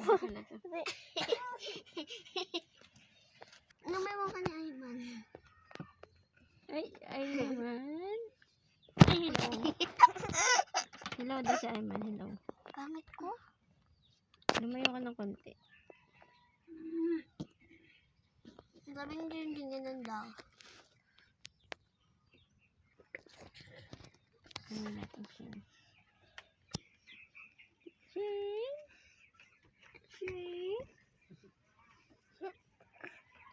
pala to. Numewa ka ni Ayman. Ay, ay naman. Ay, hello. Hello, di si Ayman. Hello. Gamit ko? Lumayo ka ng konti. Galing din din yan daw. Ano natin siya? Shane? Shane?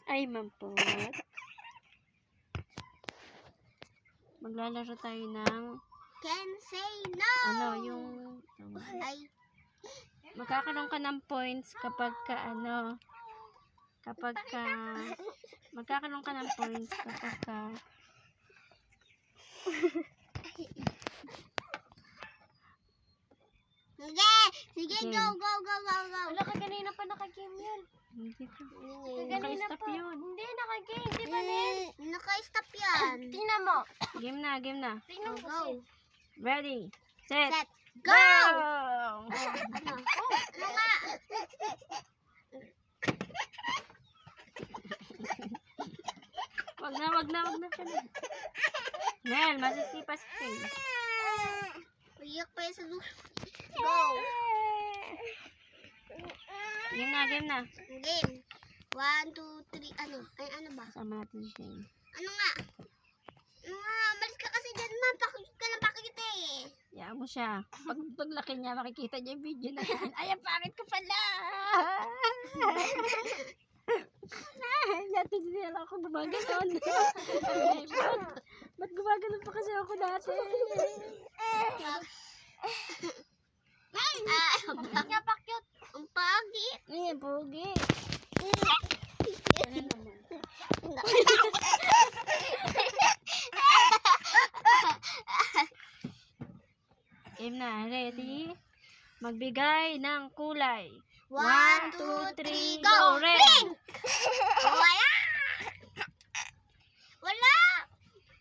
Ay, mampot. Maglalaro tayo ng, Can say no! ano, yung, Ay, magkakaroon ka ng points kapag ka, ano, kapag ka, magkakaroon ka ng points kapag ka, sige! Sige, Game. go, go, go, go, go! Wala ka kanina pa yun. Hindi Kanina naka-stop yun. Hindi, naka-game. Di ba, Nel? Naka-stop yan. Tingnan mo. Game na, game na. Tingnan go. kasi. Ready, set, Set, go! go! Ano? Ano nga? Wag na, wag na, wag na siya na. Nel, masisipas ka eh. Uyak pa yan sa dulo. Go! Game na, game na. Game. One, two, three, ano? Ay, ano ba? Sama natin si Shane. Ano nga? Ano nga? Malis ka kasi dyan, ma. Pakit ka ng pakit eh. Hayaan mo siya. Pag paglaki niya, makikita niya yung video na yan. Ay, ang pangit ko pala! Dati hindi alam ako gumaganon. Ay, ba't, ba't gumaganon pa kasi ako dati? Ang Nga pa cute. ang pagit. Ay, pogi. Game na, ready? Magbigay ng kulay. One, two, three, go! Red! Pink! Wala! Wala!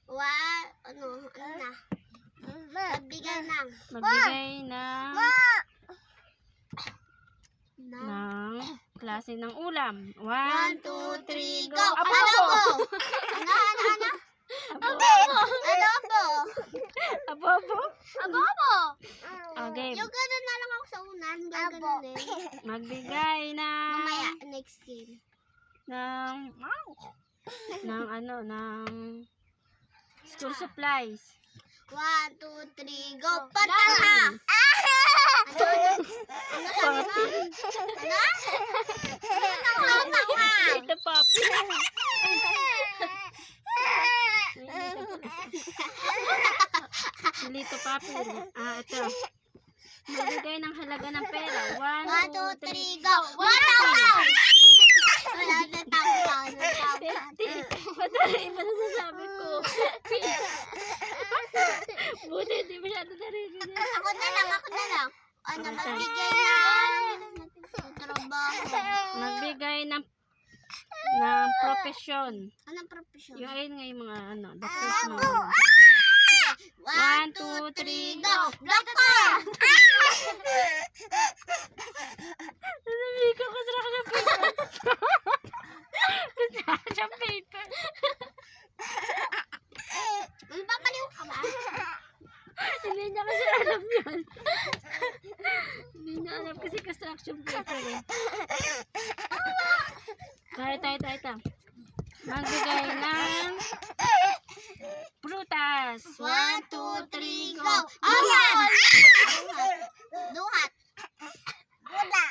Wa, ano, ano na? Magbigay ng. Magbigay ng. Ng klase ng ulam. One, two, three, go! Apo! Adobo! Ano, ano, ano? Adobo! Adobo! Abobo? Adobo! Okay. Yung gano'n na lang ako sa unan. Gano'n din. Magbigay ng, Mamaya, next game. ng, ng ano, ng school supplies. One, two, three, go! Patana! Ano, ano? Ano sabi mo? Ano? Ano tawa? Ito, papi. Lito, papi. Ah, ito. Magbigay ng halaga ng pera. One, One, two, two, three. three, go! One thousand! Wala na tawa. Wala na tawa. Fifty. Ba't iba na sasabi ko? Buti, hindi masyado naririnig. Ako na lang, ako na lang. Ano, magbigay ng trabaho. Magbigay ng ng profesyon. Anong profesyon? Yung ayun nga yung mga ano, doctors mo. One, two, three, go! Doctor! Sabi ko, gusto ko ng paper. gusto ko ng paper. Magpapaliw ka ba? Hindi niya kasi alam yun. Hindi niya alam kasi construction paper eh. Tayo, tayo, tayo. Magbigay ng prutas. One, two, three, go! Apple! Duhat. Buda.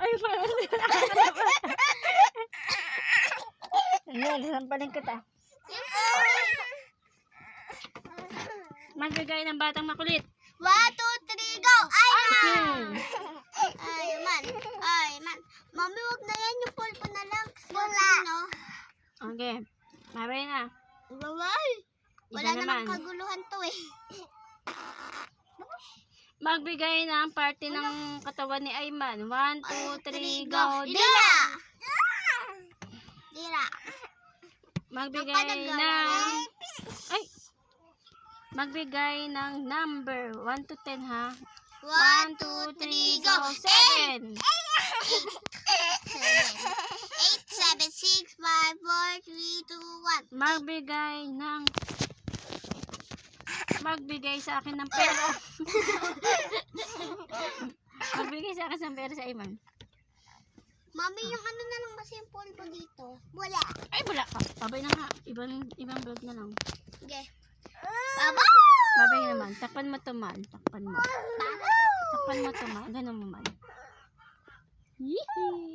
Ay, parang Ayan, sampalin kita. Magbigay ng batang makulit. One, two, three, go! Ay, man! Hmm. Ay, man. Ay, man. Mami, wag na yan. Yung pulpo na lang. Wala. No? Okay. Mabay na. Bawal. Wala Iba namang naman. kaguluhan to eh. Magbigay ng parte ng katawan ni Ayman. One, two, three, go. Dila! Dila. Magbigay Ang ng... Ay! Magbigay ng number 1 to 10 ha. 1, 1, 2, 2, 3, 3, go! go! 7! 8, 7, 6, 5, 4, 3, 2, 1. Magbigay ng magbigay sa akin ng pera. magbigay sa akin ng pera sa Iman. Mami, yung ano na lang kasi yung pulpo dito. Wala. Ay, wala ka. Babay na nga. Ibang, ibang vlog na lang. Okay. Baba! Babay naman. Takpan mo to man. Takpan mo. Takpan mo to man. Ganun mo man. Yee!